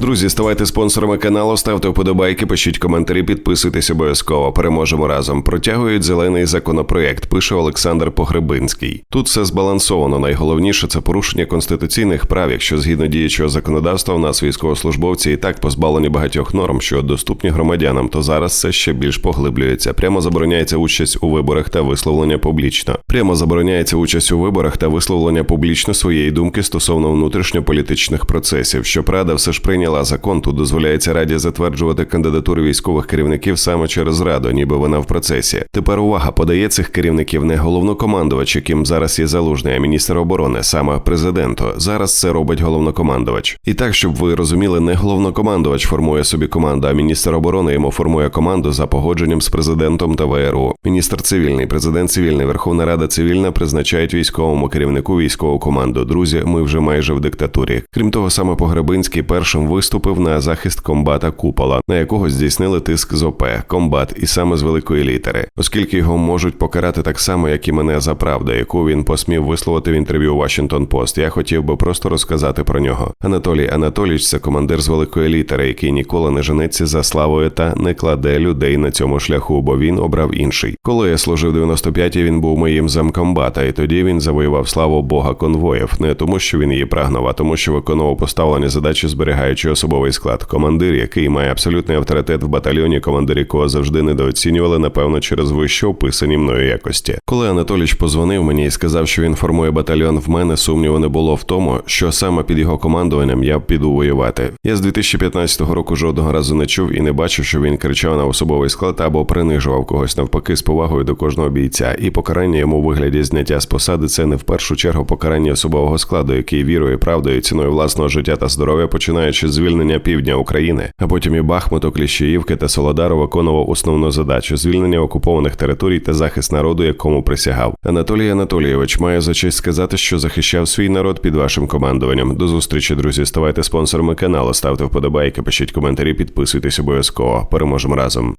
Друзі, ставайте спонсорами каналу, ставте вподобайки, пишіть коментарі, підписуйтесь обов'язково. Переможемо разом. Протягують зелений законопроект. Пише Олександр Погребинський. Тут все збалансовано. Найголовніше це порушення конституційних прав. Якщо згідно діючого законодавства, у нас військовослужбовці і так позбавлені багатьох норм, що доступні громадянам, то зараз це ще більш поглиблюється. Прямо забороняється участь у виборах та висловлення публічно. Прямо забороняється участь у виборах та висловлення публічно своєї думки стосовно внутрішньополітичних процесів. Щоправда, все ж прийняла закон. Тут дозволяється раді затверджувати кандидатури військових керівників саме через раду, ніби вона в процесі. Тепер увага подає цих керівників не головнокомандувач, яким зараз є залужний, а міністр оборони, саме президенту. Зараз це робить головнокомандувач. І так, щоб ви розуміли, не головнокомандувач формує собі команду, а міністр оборони йому формує команду за погодженням з президентом та ВРУ. Міністр цивільний, президент цивільний, Верховна Рада цивільна призначають військовому керівнику військову команду. Друзі, ми вже майже в диктатурі. Крім того, саме Погребинський першим виступив на захист комбата Купола, на якого здійснили тиск з ОП, комбат і саме з великої літери, оскільки його можуть покарати так само, як і мене за правду, яку він посмів висловити в інтерв'ю Washington Post. Я хотів би просто розказати про нього. Анатолій Анатолійович це командир з великої літери, який ніколи не жениться за славою та не кладе людей на цьому шляху, бо він обрав інший. Коли я служив 95-й, він був моїм замкомбата, і тоді він завоював славу Бога конвоїв, не тому, що він її прагнув, а тому, що виконував поставлені задачі, зберігаючи особовий склад. Командир, який має абсолютний авторитет в батальйоні, командир якого завжди недооцінювали, напевно, через вище описані мною якості. Коли Анатолійович позвонив мені і сказав, що він формує батальйон, в мене сумніву не було в тому, що саме під його командуванням я піду воювати. Я з 2015 року жодного разу не чув і не бачив, що він кричав на особовий склад або принижував когось навпаки з повагою до кожного бійця. І покарання йому у вигляді зняття з посади це не в першу чергу покарання особового складу, який вірою, правдою, ціною власного життя та здоров'я, починаючи з звільнення півдня України, а потім і Бахмуту, Кліщеївки та Солодару виконував основну задачу звільнення окупованих територій та захист народу, якому присягав. Анатолій Анатолійович має за честь сказати, що захищав свій народ під вашим командуванням. До зустрічі, друзі. Ставайте спонсорами каналу, ставте вподобайки, пишіть коментарі, підписуйтесь обов'язково. Переможемо разом.